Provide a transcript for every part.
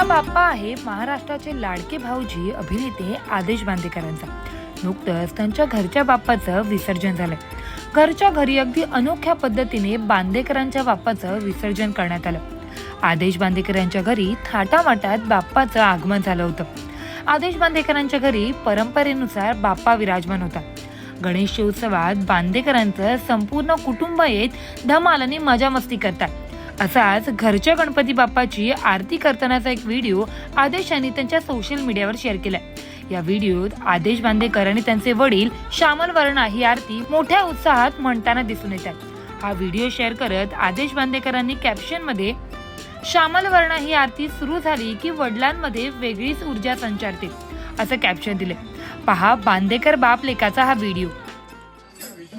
हा बाप्पा आहे महाराष्ट्राचे लाडके भाऊजी अभिनेते आदेश बांदेकरांचा. नुकतंच त्यांच्या घरच्या बाप्पाचं विसर्जन झालं. घरच्या घरी अगदी अनोख्या पद्धतीने बांदेकरांच्या बाप्पाचं विसर्जन करण्यात आलं. आदेश बांदेकर यांच्या घरी थाटामाटात बाप्पाचं आगमन झालं होतं. आदेश बांदेकरांच्या घरी परंपरेनुसार बाप्पा विराजमान होता. गणेशोत्सवात बांदेकरांचं संपूर्ण कुटुंब येत धमालाने मजा मस्ती करतात. असाच घरच्या गणपती बाप्पाची आरती करतानाचा एक व्हिडिओ आदेश यांनी त्यांच्या सोशल मीडियावर शेअर केलाय. या व्हिडिओत आदेश बांदेकर आणि त्यांचे वडील श्यामल वर्णा ही आरती मोठ्या उत्साहात म्हणताना दिसून येतात. हा व्हिडिओ शेअर करत आदेश बांदेकरांनी कॅप्शनमध्ये श्यामल वर्णा ही आरती सुरू झाली की वडिलांमध्ये वेगळीच ऊर्जा संचारते असं कॅप्शन दिले पहा बांदेकर बाप लेखाचा हा व्हिडिओ.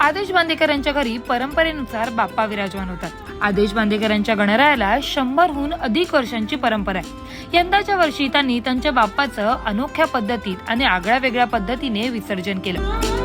आदेश बांदेकर यांच्या घरी परंपरेनुसार बाप्पा विराजमान होतात. आदेश बांदेकर यांच्या गणरायाला शंभरहून अधिक वर्षांची परंपरा आहे. यंदाच्या वर्षी त्यांनी त्यांच्या बाप्पाचं अनोख्या पद्धतीत आणि आगळ्या वेगळ्या पद्धतीने विसर्जन केलं.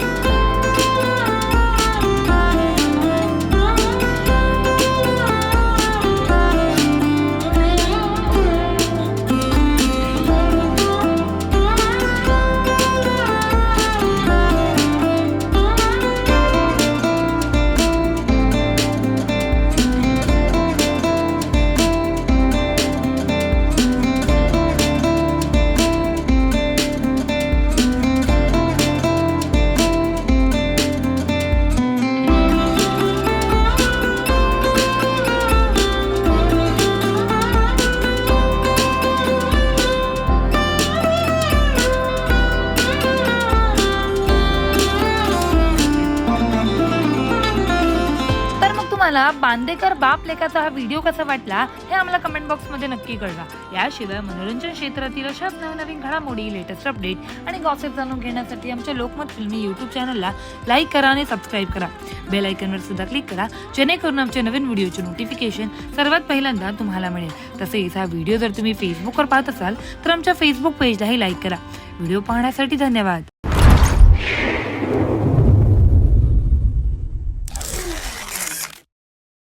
तुम्हाला बांदेकर बाप लेखाचा हा व्हिडिओ कसा वाटला हे आम्हाला कमेंट बॉक्समध्ये नक्की कळवा. याशिवाय मनोरंजन क्षेत्रातील अशाच नवनवीन घडामोडी लेटेस्ट अपडेट आणि गॉसिप जाणून घेण्यासाठी आमच्या लोकमत फिल्मी युट्यूब चॅनलला लाईक करा आणि सबस्क्राईब करा. बेल आयकनवर सुद्धा क्लिक करा जेणेकरून आमच्या नवीन व्हिडिओचे नोटिफिकेशन सर्वात पहिल्यांदा तुम्हाला मिळेल. तसेच हा व्हिडिओ जर तुम्ही फेसबुकवर पाहत असाल तर आमच्या फेसबुक पेजलाही लाईक करा. व्हिडिओ पाहण्यासाठी धन्यवाद.